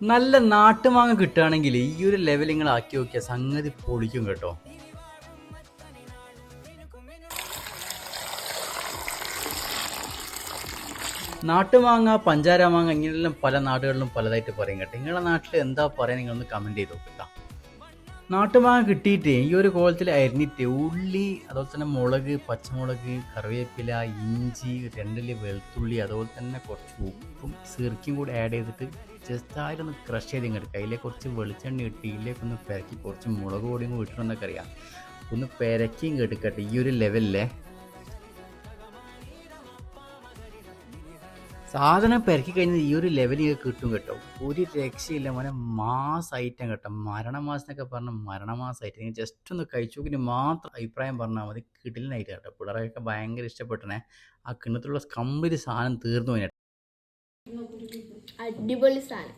നല്ല നാട്ടുമാങ്ങ കിട്ടുകയാണെങ്കിൽ ഈ ഒരു ലെവൽ നിങ്ങൾ ആക്കി നോക്കിയാൽ സംഗതി പൊളിക്കും കേട്ടോ. നാട്ടുമാങ്ങ പഞ്ചാര മാങ്ങ ഇങ്ങനെയെല്ലാം പല നാടുകളിലും പലതായിട്ട് പറയും കേട്ടോ. നിങ്ങളുടെ നാട്ടിൽ എന്താ പറയുക നിങ്ങളൊന്ന് കമന്റ് ചെയ്ത് നോക്കുക നാട്ടുമാങ്ങ കിട്ടിയിട്ട് ഈ ഒരു കോലത്തിൽ അരിഞ്ഞിട്ട് ഉള്ളി അതുപോലെ തന്നെ മുളക് പച്ചമുളക് കറിവേപ്പില ഇഞ്ചി രണ്ടിൽ വെളുത്തുള്ളി അതുപോലെ തന്നെ കുറച്ച് ഉപ്പും സിർക്കും കൂടി ആഡ് ചെയ്തിട്ട് ജസ്റ്റ് ആയിട്ടൊന്ന് ക്രഷ് ചെയ്ത് ഇങ്ങോട്ട് കയ്യിലെ കുറച്ച് വെളിച്ചെണ്ണ ഇട്ട് ഇതിലേക്കൊന്ന് പെരക്കി കുറച്ച് മുളക് പൊടിയും കൂടി അറിയാം. ഒന്ന് പെരക്കിയും കെടുക്കട്ടെ ഈ ഒരു ലെവലിലെ സാധനം പെരക്കി കഴിഞ്ഞാൽ ഈ ഒരു ലെവലിൽ കിട്ടും കേട്ടോ. ഒരു രക്ഷയില്ല മോനെ മാസ് ഐറ്റം കേട്ടോ. മരണമാസം എന്നൊക്കെ പറഞ്ഞ മരണമാസ ഐറ്റം നിങ്ങൾ ജസ്റ്റ് ഒന്ന് കഴിച്ചു നോക്കിയിട്ട് മാത്രം അഭിപ്രായം പറഞ്ഞാൽ മതി. കിടിലിനായിട്ട് കേട്ടോ. പിള്ളേരൊക്കെ ഭയങ്കര ഇഷ്ടപ്പെട്ടനെ ആ കിണത്തിലുള്ള കമ്പിരി സാധനം തീർന്നു പോയി അടിപൊളി സാധനം.